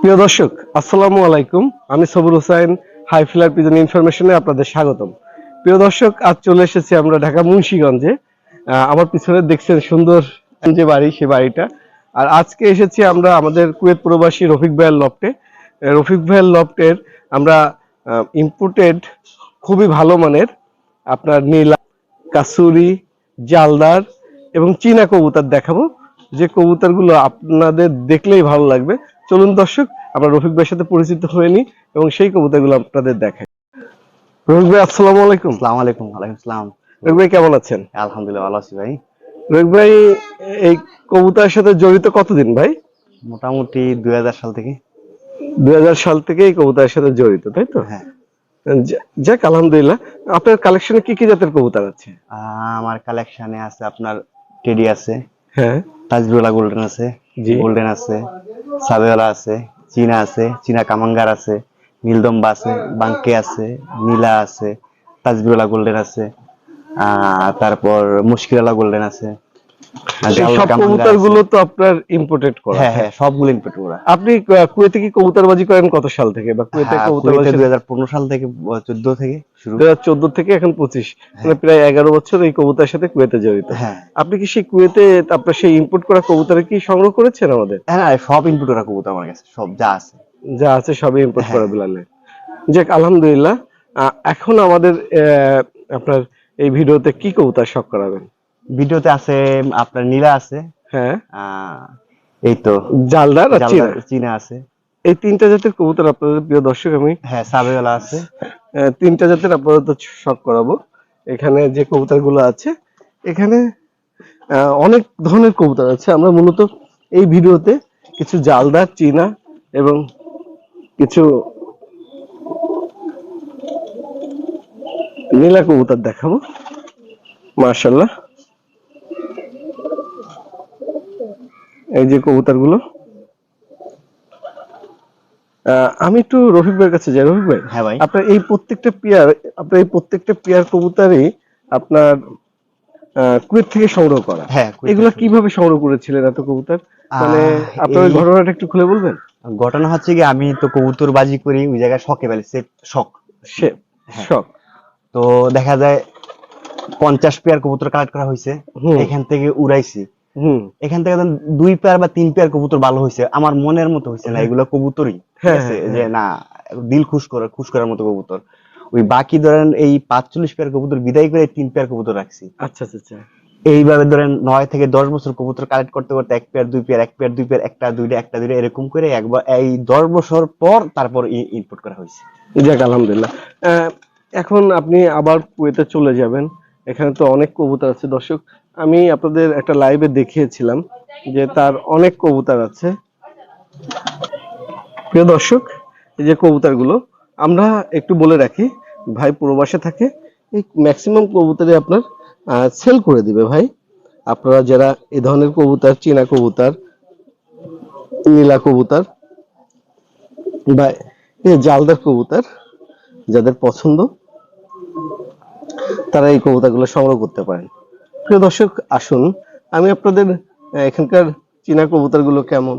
প্রিয় দর্শক, আসসালামু আলাইকুম। আমি Sabur Hossain high flyer pigeon ইনফরমেশনে আপনাদের স্বাগতম। প্রিয় দর্শক, আজ চলে এসেছি আমরা ঢাকা মুন্সিগঞ্জে। আমার পিছনে দেখছেন সুন্দর যে বাড়ি, সে বাড়িটা। আর আজকে এসেছি আমরা আমাদের কুয়েত প্রবাসী রফিক ভাইয়ের লফটে। রফিক ভাইয়ের লফটের আমরা ইম্পোর্টেড খুবই ভালো মানের আপনার নীলা কাসুরি, জালদার এবং চীনা কবুতর দেখাবো। যে কবুতরগুলো আপনাদের দেখলেই ভালো লাগবে। চলুন দর্শক আমরা রফিক ভাইয়ের সাথে পরিচিত হয়ে নিই এবং সেই কবুতরগুলো আপনাদের দেখাই। রফিক ভাই আসসালামু আলাইকুম। আসসালামু আলাইকুম ওয়ালাইকুম আসসালাম। রফিক ভাই কেমন আছেন? আলহামদুলিল্লাহ ভালো আছি ভাই। রফিক ভাই এই কবুতরের সাথে জড়িত কতদিন ভাই? মোটামুটি দু হাজার সাল থেকে। দুই হাজার সাল থেকে এই কবুতরের সাথে জড়িত তাই তো? হ্যাঁ। যাক আলহামদুলিল্লাহ। আপনার কালেকশনে কি কি জাতের কবুতর আছে? আমার কালেকশনে আছে আপনার টেডি আছে। হ্যাঁ। তাজবিওয়ালা গোল্ডেন আছে জি। গোল্ডেন আছে সাবেওয়ালা আছে চীনা আছে চীনা কামাঙ্গার আছে নীলদম্বা আছে বাঙ্কে আছে নীলা আছে তাজবেলা গোল্ডেন আছে তারপর মুশকিরালা গোল্ডেন আছে সব কামাঙ্গা কবুতরগুলো তো আপনার ইম্পোর্টেড করা। হ্যাঁ হ্যাঁ সবগুলো ইনপুট করা। আপনি কুয়েতে কি কবুতরবাজি করেন কত সাল থেকে? বা কুয়েতে হ্যাঁ, কবুতরবাজি সাল থেকে চোদ্দ থেকে শুরু। থেকে এখন মানে প্রায় এগারো বছর এই কবুতরের সাথে কুয়েতে জড়িত। হ্যাঁ। আপনি কি সেই কুয়েতে আপনার সেই ইম্পোর্ট করা কবুতর কি সংগ্রহ করেছেন আমাদের? হ্যাঁ সব ইনপুট করা কবুতর আমার কাছে সব যা আছে। যা আছে সবই ইম্পোর্ট হ্যাঁ। করা বিলালে। যাক আলহামদুলিল্লাহ। এখন আমাদের আপনার এই ভিডিওতে কি কবুতর শখ করাবেন? ভিডিওতে আছে আপনার নীলা আছে। হ্যাঁ। এই তো। জালদার চীনা? আছে। এই তিনটা জাতের কবুতর আপনাদের প্রিয় দর্শক আমি হ্যাঁ সাবেওয়ালা আছে। তিনটা জাতের আপাতত শখ করাবো। এখানে যে কবুতরগুলো আছে এখানে অনেক ধরনের কবুতর আছে। আমরা মূলত এই ভিডিওতে কিছু জালদার চীনা এবং কিছু নীলা কবুতর দেখাবো। মার্শাল্লাহ এই যে কবুতরগুলো। আমি একটু রফিক ভাইয়ের কাছে যাই। রফিক ভাই হ্যাঁ ভাই। আপনার এই প্রত্যেকটা পেয়ার আপনার এই প্রত্যেকটা পেয়ার কবুতরই আপনার কুয়েত থেকে সংগ্রহ করা। হ্যাঁ এগুলো কীভাবে সংগ্রহ করেছিলেন এত কবুতর? মানে আপনার ওই ঘটনাটা একটু খুলে বলবেন? ঘটনা হচ্ছে কি আমি তো কবুতর বাজি করি ওই জায়গায় শখে সে শখ। সে হ্যাঁ। শখ। তো দেখা যায় পঞ্চাশ পেয়ার কবুতর কালেক্ট করা হয়েছে। এখান থেকে উড়াইছি। হুম। এখান থেকে দুই পেয়ার বা তিন পেয়ার কবুতর ভালো হয়েছে আমার মনের মতো হয়েছে না এগুলো কবুতরই হ্যাঁ, হ্যাঁ, যে না দিল খুশ করার খুশ করার মতো কবুতর। ওই বাকি ধরেন এই পাঁচচল্লিশ পেয়ার কবুতর বিদায় করে তিন পেয়ার কবুতর রাখছি। আচ্ছা আচ্ছা আচ্ছা। এইভাবে ধরেন নয় থেকে দশ বছর কবুতর কালেক্ট করতে করতে এক পেয়ার দুই পেয়ার এক পেয়ার দুই পেয়ার একটা দুইটা একটা দুইটা এরকম করে একবার এই দশ বছর পর তারপর ইনপুট করা হয়েছে। যাক আলহামদুলিল্লাহ। আহ, এখন আপনি আবার কুয়েতে চলে যাবেন। এখানে তো অনেক কবুতর আছে দর্শক। আমি আপনাদের একটা লাইভে দেখিয়েছিলাম যে তার অনেক কবুতর আছে। প্রিয় দর্শক, এই যে কবুতরগুলো, আমরা একটু বলে রাখি, ভাই প্রবাসে থাকে, এই ম্যাক্সিমাম কবুতরই আপনার সেল করে দিবে ভাই। আপনারা যারা এই ধরনের কবুতর, চীনা কবুতর, নীলা কবুতর বা জালদার কবুতর যাদের পছন্দ, তারা এই কবুতরগুলো সংগ্রহ করতে পারেন। প্রিয় দর্শক আসুন। আমি আপনাদের এখানকার চীনা কবুতরগুলো কেমন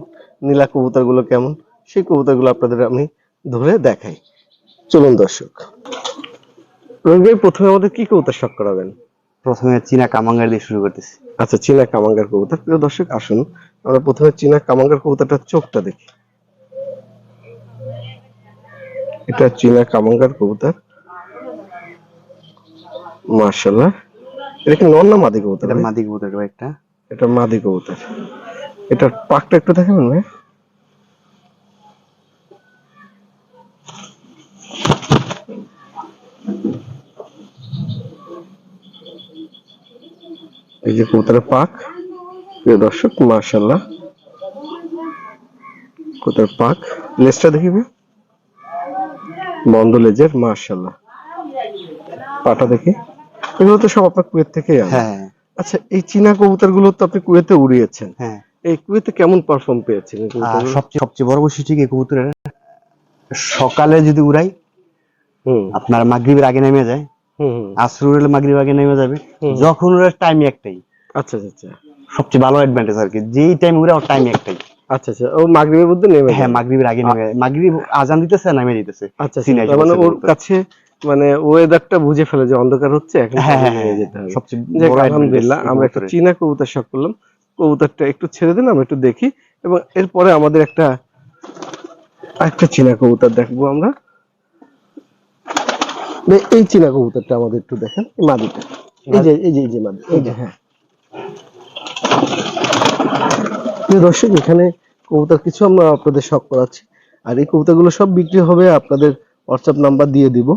নীলা কবুতরগুলো কেমন সেই কবুতরগুলো আপনাদের আমি ধরে দেখাই। চলুন দর্শক। রবি ভাই, প্রথমে আমাদের কি কবুতর শখ করাবেন? প্রথমে চীনা কামাঙ্গার দিয়ে শুরু করতেছি। আচ্ছা চীনা কামাঙ্গার কবুতর। প্রিয় দর্শক আসুন। আমরা প্রথমে চীনা কামাঙ্গার কবুতরটার চোখটা দেখি। এটা চীনা কামাঙ্গার কবুতর। মার্শাল্লাহ এটা কি নর না মাদি কবুতর এটা মাদি কবুতর একটা। এটা মাদি কবুতর। এটার পাকটা একটু দেখাবেন ভাই? এই যে কবুতরের পাক প্রিয় দর্শক মার্শাল্লাহ কবুতরের পাক লেজটা দেখিবে বন্ধ লেজের মার্শাল্লাহ পাটা দেখি। এগুলো তো সব আপনার কুয়েত আনা। হ্যাঁ। আচ্ছা এই চীনা কবুতরগুলো তো আপনি কুয়েতে উড়িয়েছেন। হ্যাঁ। এই কুয়েতে কেমন পারফর্ম পেয়েছেন? সবচেয়ে সবচেয়ে বড় বৈশিষ্ট্য কি কবুতরের? সকালে যদি উড়াই আপনার মাগরিবের আগে নেমে যায়। আসরুরের মাগরিব আগে নেমে যাবে। যখন ওরা টাইম একটাই। আচ্ছা আচ্ছা আচ্ছা। সবচেয়ে ভালো অ্যাডভান্টেজ আর কি। যেই টাইম উড়ে ওর টাইম একটাই। আচ্ছা আচ্ছা। ও মাগরিবের মধ্যে নেমে হ্যাঁ। মাগরিবের আগে নেমে মাগরিব আজান দিতেছে নামে দিতেছে। আচ্ছা আচ্ছা, চীনা মানে ওর কাছে মানে ওয়েদারটা বুঝে ফেলে যে অন্ধকার হচ্ছে এখন হ্যাঁ হ্যাঁ যেতে হ্যাঁ হবে। আলহামদুলিল্লাহ আমরা একটা চীনা কবুতর শখ করলাম। কবুতরটা একটু ছেড়ে দিন আমরা একটু দেখি। এবং এরপরে আমাদের একটা একটা চীনা কবুতর দেখব আমরা। এই চীনা কবুতরটা আমাদের একটু দেখেন মাদিটা। এই যে এই যে এই যে মাদি এই যে হ্যাঁ। দর্শক এখানে কবুতর কিছু আমরা আপনাদের শখ করাচ্ছি। আর এই কবুতরগুলো সব বিক্রি হবে আপনাদের হোয়াটসঅ্যাপ নাম্বার দিয়ে দিব।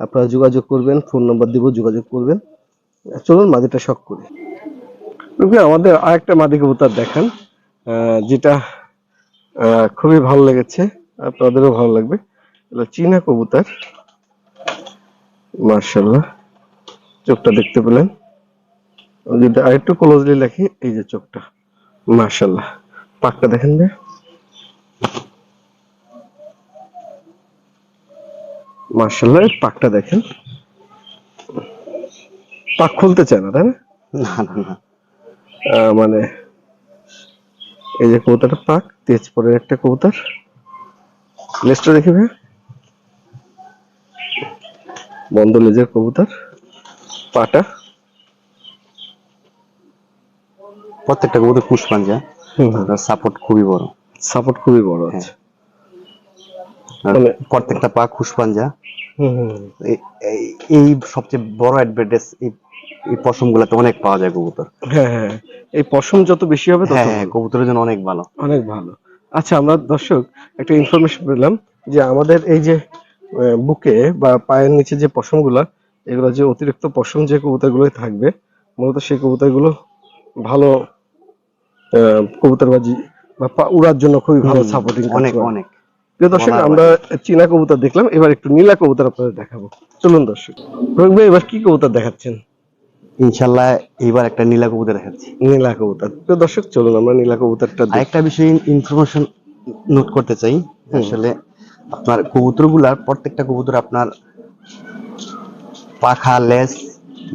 আপনারা যোগাযোগ করবেন, ফোন নাম্বার দিব, যোগাযোগ করবেন। চলুন মাদিটা শখ করি। আমাদের আরেকটা মাদি কবুতর দেখান যেটা খুবই ভালো লেগেছে, আপনাদেরও ভালো লাগবে। চীনা কবুতর। মার্শাল্লাহ, চোখটা দেখতে পেলেন। যদি আরেকটু ক্লোজলি লেখি এই যে চোখটা। মার্শাল্লাহ, পাকটা দেখেন ভাই। মার্শাল্লাহ পাকটা দেখেন। পাক খুলতে চায় না তাই না? না না মানে এই যে কবুতরটা পাক তেজপুরের একটা কবুতর। লেজটা দেখি ভাই বন্ধ লেজের কবুতর পাটা। প্রত্যেকটা কবুতর পুষ্পাঞ্জা। সাপোর্ট খুবই বড়। সাপোর্ট খুবই বড় হ্যাঁ। আছে মানে- প্রত্যেকটা পা খুশপাঞ্জা। এই- সবচেয়ে বড় অ্যাডভান্টেজ এই এই পশম গুলাতে অনেক পাওয়া যায় কবুতর। হ্যাঁ হ্যাঁ এই পশম যত বেশি হবে তত হ্যাঁ হ্যাঁ কবুতরের জন্য অনেক ভালো। অনেক ভালো। আচ্ছা আমরা দর্শক একটা ইনফরমেশন পেলাম যে আমাদের এই যে বুকে বা পায়ের নিচে যে পশমগুলা এগুলো যে অতিরিক্ত পশম যে কবুতরগুলোই থাকবে মূলত সেই কবুতরগুলো ভালো আহ, কবুতরবাজি বা উড়ার জন্য খুবই ভালো সাপোর্টিং অনেক অনেক। প্রিয় দর্শক আমরা চীনা কবুতর দেখলাম এবার একটু নীলা কবুতর আপনাদের দেখাবো। চলুন দর্শক রোহিত ভাই এবার কি কবুতর দেখাচ্ছেন? ইনশাল্লাহ এইবার একটা নীলা কবুতর দেখাচ্ছি। নীলা কবুতর। প্রিয় দর্শক চলুন আমরা নীলা কবুতরটা আরেকটা বিষয় ইনফরমেশন নোট করতে চাই। আসলে আপনার কবুতরগুলার প্রত্যেকটা কবুতর আপনার পাখা লেস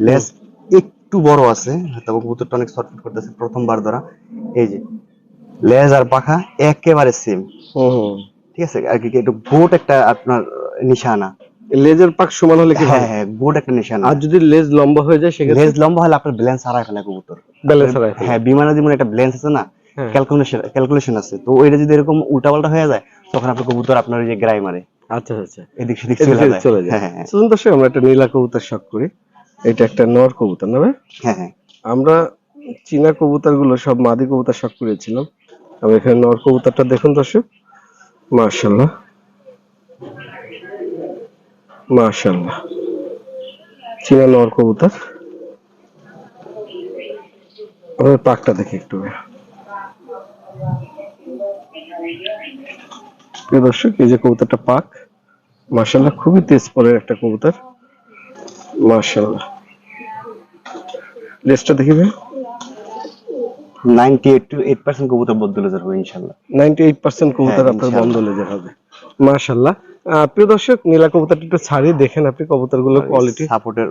লেস একটু বড় আছে তবে কবুতরটা অনেক শর্টফুট করতেছে প্রথমবার ধরা। এই যে লেজ আর পাখা একেবারে সেম হুম। ঠিক আছে? আর কি একটু গোট একটা আপনার নিশানা। লেজের পাক সমান হলে কি হ্যাঁ? হ্যাঁ গোট একটা নিশানা। আর যদি লেজ লম্বা হয়ে যায় সেক্ষেত্রে? লেজ লম্বা হলে আপনার ব্যালেন্স হারায় ফেলে কবুতর। ব্যালেন্স হারায়। হ্যাঁ বিমানে যেমন একটা ব্যালেন্স আছে না। ক্যালকুলেশন ক্যালকুলেশন আছে। তো ওইটা যদি এরকম উল্টাপাল্টা হয়ে যায় তখন আপনার কবুতর আপনার ওই যে গ্রাই মারে। আচ্ছা আচ্ছা। এদিক সেদিক চলে যায়। চলে যায়। হ্যাঁ হ্যাঁ। হ্যাঁ। সুন্দর দর্শক আমরা একটা নীলা কবুতর শখ করি। এটা একটা নর কবুতর না ভাই? হ্যাঁ হ্যাঁ। আমরা চীনা কবুতরগুলো সব মাদি কবুতর শখ করেছিলাম। তবে এখানে নর কবুতরটা দেখুন দর্শক। মার্শাল্লাহ মাশাল্লাহ চীনা নর কবুতর। আমরা পাকটা দেখি একটু। প্রিয় দর্শক, এই যে কবুতরটা পাক মার্শাল্লাহ খুবই তেজ পরের একটা কবুতর। মার্শাল্লাহ লেজটা দেখি ভাই ninety eight to eight percent কবুতর নাইনটি এইট পার্সেন্ট কবুতর হ্যাঁ, আপনার ইনশাআল্লাহ। হবে। মার্শাল্লাহ প্রিয় দর্শক নীলা কবুতরটা একটু ছাড়িয়ে দেখেন আপনি কবুতরগুলোর কোয়ালিটি সাপোর্টের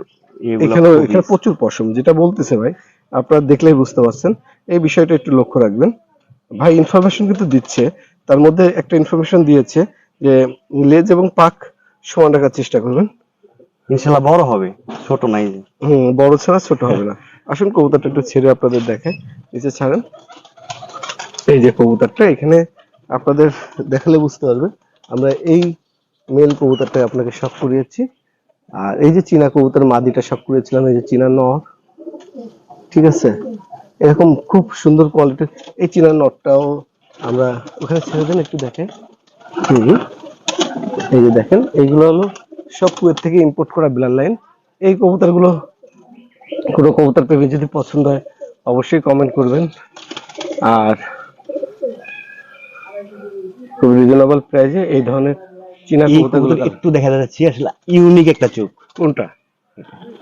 এখানে এখানে প্রচুর পশম যেটা বলতেছে ভাই আপনারা দেখলেই বুঝতে পারছেন। এই বিষয়টা একটু লক্ষ্য রাখবেন। ভাই ইনফরমেশন কিন্তু দিচ্ছে। তার মধ্যে একটা ইনফরমেশন দিয়েছে যে লেজ এবং পাক সমান রাখার চেষ্টা করবেন। ইনশাল্লাহ বড় হবে ছোট নাই। হুম বড় ছাড়া ছোট হবে না। আসুন, কবুতরটা একটু ছেড়ে আপনাদের দেখায় নিচে ছাড়েন। এই যে কবুতরটা, এখানে আপনাদের দেখালে বুঝতে পারবে আমরা এই মেল কবুতরটা আপনাকে শখ করিয়েছি। আর এই যে চীনা কবুতর, মাদিটা শখ করিয়েছিলাম, এই যে চীনা নর। ঠিক আছে? এরকম খুব সুন্দর কোয়ালিটির এই চীনা নটটাও আমরা ওখানে ছেড়ে দেন, একটু দেখে এই যে দেখেন, এইগুলো হলো সব কুয়েত থেকে ইম্পোর্ট করা বিলার লাইন। এই কবুতরগুলো কোনো কবুতর প্রেমী যদি পছন্দ হয় অবশ্যই কমেন্ট করবেন। আর খুব রিজনেবল প্রাইসে এই ধরনের চীনা কবুতরগুলো একটু দেখা যাচ্ছে আসলে ইউনিক একটা চোখ। কোনটা?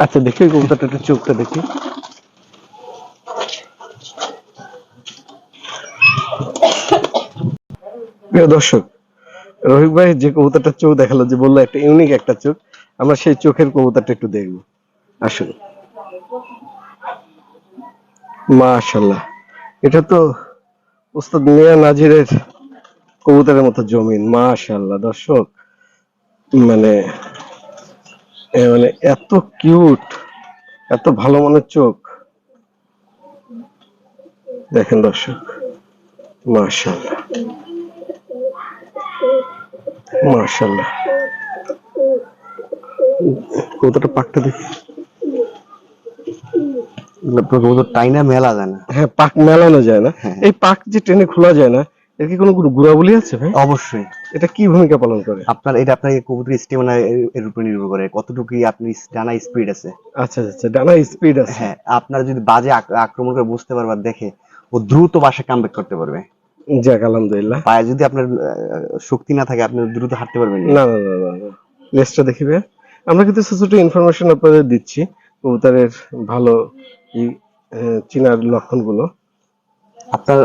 আচ্ছা দেখি কবুতরটা একটু চোখটা দেখি। প্রিয় দর্শক রহিক ভাই যে কবুতরটা চোখ দেখাল যে বলল একটা ইউনিক একটা চোখ আমরা সেই চোখের কবুতরটা একটু দেখব। আসুন। মাশাল্লাহ এটা তো উস্তাদ মিয়া নাজিরের কবুতরের মতো জমিন, মাশাআল্লাহ। দর্শক মানে মানে এত কিউট, এত ভালো মনের চোখ। দেখেন দর্শক, মাশাআল্লাহ। মাশাআল্লাহ। কবুতরটা পাকটা দেখি। টাইনা মেলা যায় না। হ্যাঁ পাক মেলানো যায় না। হ্যাঁ। এই পাক যে টেনে খোলা যায় না এর কি কোনো আছে ভাই? অবশ্যই। এটা কি ভূমিকা পালন করে? আপনার এটা আপনার কবুতর স্টেমিনা এর উপর নির্ভর করে কতটুকু আপনি ডানা স্পিড আছে। আচ্ছা আচ্ছা ডানা স্পিড আছে। হ্যাঁ আপনার যদি বাজে আক্রমণ করে বুঝতে পারবার দেখে ও দ্রুত বাসে কামব্যাক করতে পারবে। যাক আলহামদুলিল্লাহ। পায়ে যদি আপনার শক্তি না থাকে আপনি দ্রুত হাঁটতে পারবেন না। না না না লেসটা দেখিবে আমরা কিন্তু ছোট ছোট ইনফরমেশন আপনাদের দিচ্ছি কবুতরের ভালো এই চিনার লক্ষণগুলো। আপনার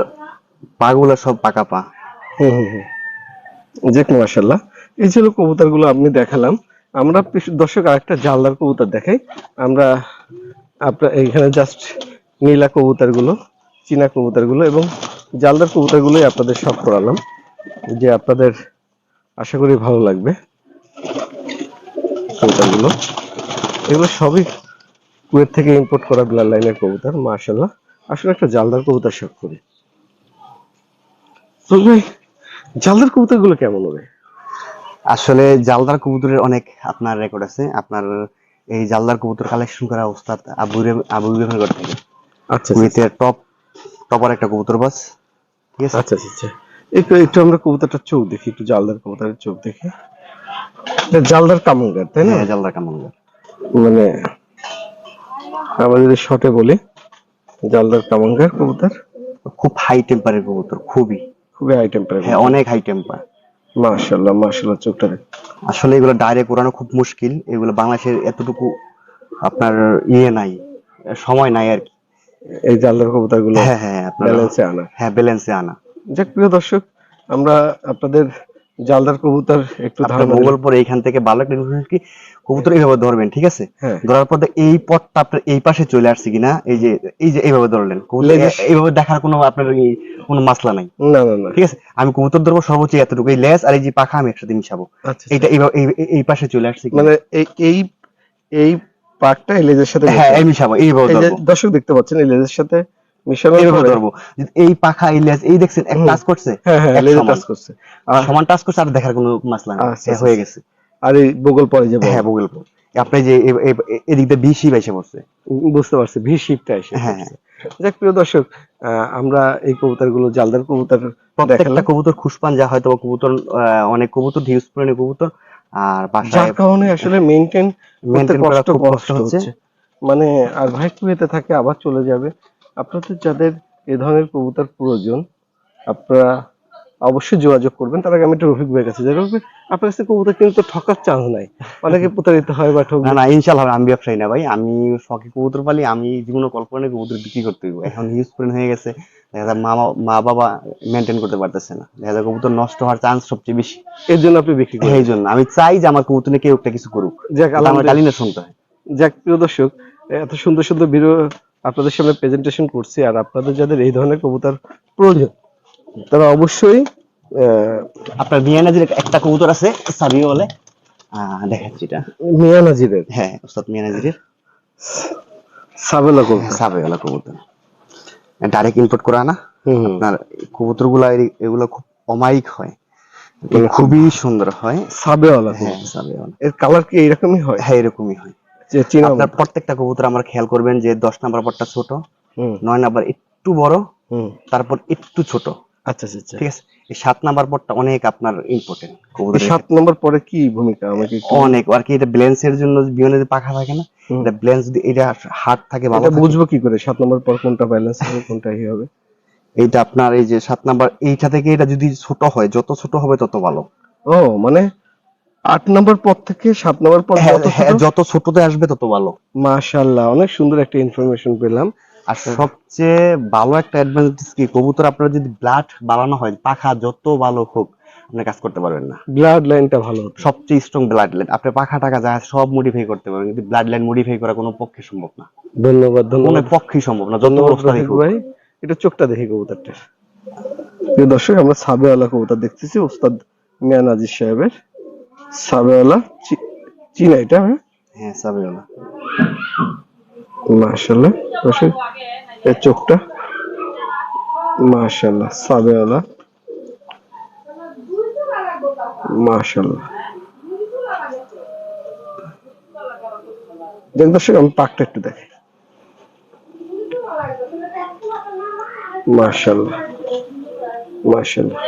পাগুলো সব পাকা পা। হুম হুম হুম। যাক মাশাল্লাহ এই ছিল কবুতরগুলো আপনি দেখালাম। আমরা দর্শক আরেকটা জালদার কবুতর দেখাই। আমরা আপনার এইখানে জাস্ট নীলা কবুতরগুলো চীনা কবুতরগুলো এবং জালদার কবুতরগুলোই আপনাদের সব করালাম। যে আপনাদের আশা করি ভালো লাগবে। কবুতরগুলো। এগুলো সবই কুয়েত থেকে ইম্পোর্ট করা ব্লাড লাইনের কবুতর মাশাল্লাহ আসলে একটা জালদার কবুতর শখ করি। ভাই জালদার কবুতরগুলো কেমন হবে? আসলে জালদার কবুতরের অনেক আপনার রেকর্ড আছে। আপনার এই জালদার কবুতর কালেকশন করা ওস্তাদ আবু আবু রেকর্ড থেকে। আচ্ছা কুয়েতের টপ টপার একটা কবুতর বাস ঠিক আছে? আচ্ছা আচ্ছা আচ্ছা। একটু একটু আমরা কবুতরটার চোখ দেখি একটু জালদার কবুতরের চোখ দেখি। জালদার কামঙ্গার তাই না? হ্যাঁ জালদার কামাঙ্গার। মানে আমরা যদি শর্টে বলি জালদার কামাঙ্গার কবুতর। খুব হাই টেম্পারের কবুতর খুবই। খুবই হাই পারে হ্যাঁ অনেক হাই টেম্পার মাশাল্লাহ মাশাল্লাহ চোখটা আসলে এগুলো ডাইরেক্ট ওড়ানো খুব মুশকিল। এগুলো বাংলাদেশের এতটুকু আপনার ইয়ে নাই সময় নাই আর কি। এই জালদার কবুতরগুলো হ্যাঁ হ্যাঁ ব্যালেন্সে আনা। হ্যাঁ ব্যালেন্সে আনা। যাক প্রিয় দর্শক আমরা আপনাদের জালদার কবুতর একটু ধারণা পরে এইখান থেকে ভালো একটা কি কবুতর এইভাবে ধরবেন ঠিক আছে? হ্যাঁ। ধরার পর এই পথটা আপনার এই পাশে চলে আসছে কিনা এই যে এই যে এইভাবে ধরলেন এইভাবে দেখার কোনো আপনার কোনো মাসলা নাই। না না না। ঠিক আছে? আমি কবুতর ধরবো সর্বোচ্চ এতটুকু এই লেজ আর এই যে পাখা আমি একসাথে মিশাবো। আচ্ছা এইটা এইভাবে এই- পাশে চলে আসছে মানে এই এই এই পার্টটা এই লেজের সাথে হ্যাঁ। এই মিশাবো এইভাবে দর্শক দেখতে পাচ্ছেন এই লেজের সাথে ধরবো। এই পাখা এই লেজ এই দেখছেন এক টাচ করছে হ্যাঁ হ্যাঁ সমান। টাচ করছে। আর সমান টাচ করছে আর দেখার কোনো মাসলা আচ্ছা, আচ্ছা, হয়ে আচ্ছা। গেছে। আর এই বগল পরে হ্যাঁ বগল আপনি যে এদিক দিয়ে বাইসে পড়ছে। বুঝতে পারছি এসে হ্যাঁ, যাক প্রিয় দর্শক আমরা এই কবুতরগুলো জালদার কবুতর প্রত্যেকটা কবুতর খুশপান যা হয়তো কবুতর অনেক কবুতর হিউজ পরিমাণে কবুতর আর যার কারণে আসলে করতে maintain করা খুব কষ্ট। হচ্ছে। মানে আর ভাই কুয়েতে থাকে আবার চলে যাবে। আপনাদের যাদের এ ধরনের কবুতর প্রয়োজন আপনারা অবশ্যই যোগাযোগ করবেন। তার আগে আমি একটু রফিক ভাইয়ের কাছে যাই। রফিক আপনার কাছে কবুতর কিন্তু ঠকার চান্স নাই। অনেকে প্রতারিত হয় বা ঠকবে। না ইনশাল্লাহ আমি ব্যবসায়ী না ভাই। আমি শখে কবুতর পালি আমি জীবনে কল্পনায় কবুতর বিক্রি করতে হইব। এখন হিউজ পরিমাণ হয়ে গেছে। দেখা যায় মা মা বাবা মেনটেন করতে পারতেছে না। দেখা যায় কবুতর নষ্ট হওয়ার চান্স সবচেয়ে বেশি। এর জন্য আপনি বিক্রি করেন। এই জন্য। আমি চাই যে আমার কবুতর নিয়ে কেউ একটা কিছু করুক। যাক আমার আলহামদুলিল্লাহ। শুনতে হয়। যাক প্রিয় দর্শক এত সুন্দর সুন্দর ভিডিও আপনাদের সামনে প্রেজেন্টেশন করছি আর আপনাদের যাদের এই ধরনের কবুতর প্রয়োজন তারা অবশ্যই আপনার মিয়ানাজির একটা কবুতর আছে সাবি বলে। দেখাচ্ছি এটা। মিয়া নাজিরের? হ্যাঁ ওস্তাদ মিয়ানাজিরের সাবেলা কবুতর। সাবেওয়ালা কবুতর। ডাইরেক্ট ইম্পোর্ট করা না। আপনার কবুতরগুলা এগুলো খুব অমায়িক হয়। খুবই সুন্দর হয়। সাবেওয়ালা হ্যাঁ। সাবেওয়ালা। এর কালার কি এরকমই হয়? হ্যাঁ এরকমই হয়। আপনার প্রত্যেকটা কবুতর আমার খেয়াল করবেন যে দশ নাম্বার পরটা ছোট নয় নাম্বার একটু বড় তারপর একটু ছোট। আচ্ছা আচ্ছা আচ্ছা। ঠিক আছে? এই সাত নাম্বার পরটা অনেক আপনার ইম্পর্টেন্ট সাত নম্বর পরে কি ভূমিকা? আমাকে অনেক আর কি এটা ব্লেন্স এর জন্য বিমানের পাখা থাকে না এটা ব্লেন্স যদি এটা হার্ড থাকে ভালো বুঝব কি করে? সাত নম্বর পর কোনটা ব্যালেন্স হবে কোনটা ই হবে? এইটা আপনার এই যে সাত নাম্বার এইটা থেকে এটা যদি ছোট হয় যত ছোট হবে তত ভালো। ও মানে আট নম্বর পর থেকে সাত নম্বর পর হ্যাঁ, যত হ্যাঁ, যত ছোটতে আসবে তত ভালো। মাশাআল্লাহ অনেক সুন্দর একটা ইনফরমেশন পেলাম। আর সবচেয়ে ভালো একটা অ্যাডভান্টেজ কি? কবুতর আপনার যদি ব্লাড বাড়ানো হয় পাখা যত ভালো হোক আপনি কাজ করতে পারবেন না। ব্লাড লাইনটা ভালো সবচেয়ে স্ট্রং ব্লাড লাইন আপনি পাখা টাকা যা সব মডিফাই করতে পারবেন কিন্তু ব্লাড লাইন মডিফাই করা কোনো পক্ষে সম্ভব না। ধন্যবাদ ধন্যবাদ। পক্ষেই সম্ভব না যত ভাই। এটা চোখটা দেখি কবুতরটা দর্শক আমরা সাবে আলা কবুতর দেখতেছি ওস্তাদ মিয়া নাজির সাহেবের। সাবেওয়ালা? চীনা এটা হ্যাঁ? হ্যাঁ সাবিওলা মাশাল্লাহ দর্শক চোখটা? মাশাল্লাহ সাবেওয়ালা। মাশাল্লাহ দেখ দর্শক আমি পাকটা একটু দেখি। মাশাল্লাহ মাশাল্লাহ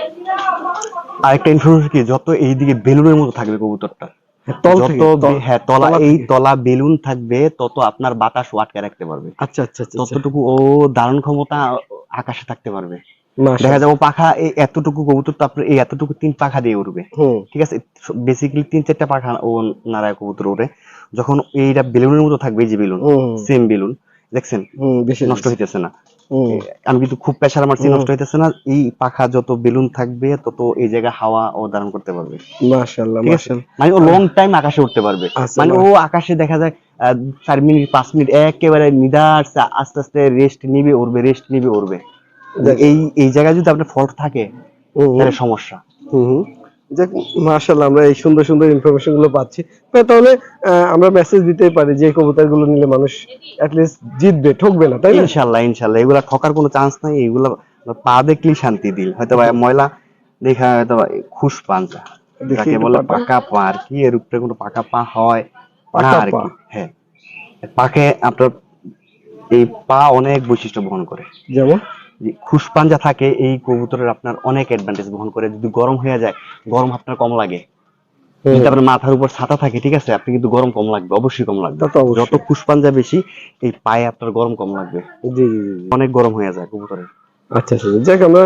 আরেকটা ইনফরমেশন কি? যত এইদিকে বেলুনের মতো থাকবে কবুতরটা। যত বে- তল- হ্যাঁ তলা এই তলা বেলুন থাকবে তত আপনার বাতাস আটকে রাখতে পারবে। আচ্ছা আচ্ছা আচ্ছা আচ্ছা। ততটুকু ও ধারণ ক্ষমতা আকাশে থাকতে পারবে। দেখা। যাবে পাখা এই এতটুকু কবুতর তো আপনার এই এতটুকু তিন পাখা দিয়ে উঠবে ঠিক আছে? বেসিক্যালি তিন চারটা পাখা ও নারায় কবুতর ওঠে যখন এইটা বেলুনের মতো থাকবে যে বেলুন সেম বেলুন দেখছেন? বেশি নষ্ট হইতেছে না। আমি কিন্তু খুব মারছি হুম। নষ্ট হইতেছে না এই পাখা যত বেলুন থাকবে তত এই জায়গা হাওয়া ও ধারণ করতে পারবে। মাশাআল্লাহ মাশাআল্লাহ। মানে ও লং টাইম আকাশে উঠতে পারবে। আচ্ছা, মানে ও আকাশে দেখা যায় চার মিনিট পাঁচ মিনিট একেবারে নিদার আস্তে আস্তে রেস্ট নিবে উড়বে রেস্ট নিবে উড়বে। এই এই জায়গায় যদি আপনার ফল্ট থাকে তাহলে সমস্যা। হুম হুম। যাক আমরা এই সুন্দর সুন্দর ইনফরমেশনগুলো পাচ্ছি। তাহলে আমরা মেসেজ দিতেই পারি যে কবুতরগুলো নিলে মানুষ লিস্ট জিতবে ঠকবে না তাই ইনশাল্লাহ ইনশাল্লাহ এগুলা ঠকার কোনো চান্স নাই এগুলা পা দেখলেই শান্তি দিল। হয়তো বা ময়লা দেখা হয়তো খুশ পাঞ্জা দেখি যাকে বলে পাকা পা আর কি এর উপরে কোনো পাকা পা হয় না পাকা আর কি হ্যাঁ। পাকে আপনার এই পা অনেক বৈশিষ্ট্য বহন করে। যেমন? যে খুশ পাঞ্জা থাকে এই কবুতরের আপনার অনেক অ্যাডভান্টেজ বহন করে। যদি গরম হয়ে যায় গরম আপনার কম লাগে। যদি আপনার মাথার উপর ছাতা থাকে ঠিক আছে আপনি কিন্তু গরম কম লাগবে অবশ্যই কম লাগবে। যত খুশ পাঞ্জা বেশি এই পায়ে আপনার গরম কম লাগবে। অনেক গরম হয়ে যায় কবুতরের। আচ্ছা আচ্ছা যাক আমরা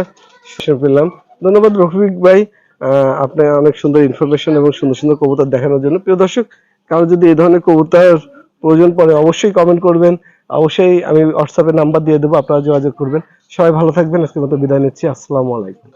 পেলাম। ধন্যবাদ রফিক ভাই। আহ, আপনি অনেক সুন্দর ইনফরমেশন এবং সুন্দর সুন্দর কবুতর দেখানোর জন্য। প্রিয় দর্শক কারও যদি এই ধরনের কবুতর প্রয়োজন পড়ে অবশ্যই কমেন্ট করবেন। অবশ্যই আমি হোয়াটসঅ্যাপে নাম্বার দিয়ে দেবো, আপনারা যোগাযোগ করবেন। সবাই ভালো থাকবেন, আজকের মতো বিদায় নিচ্ছি, আসসালামু আলাইকুম।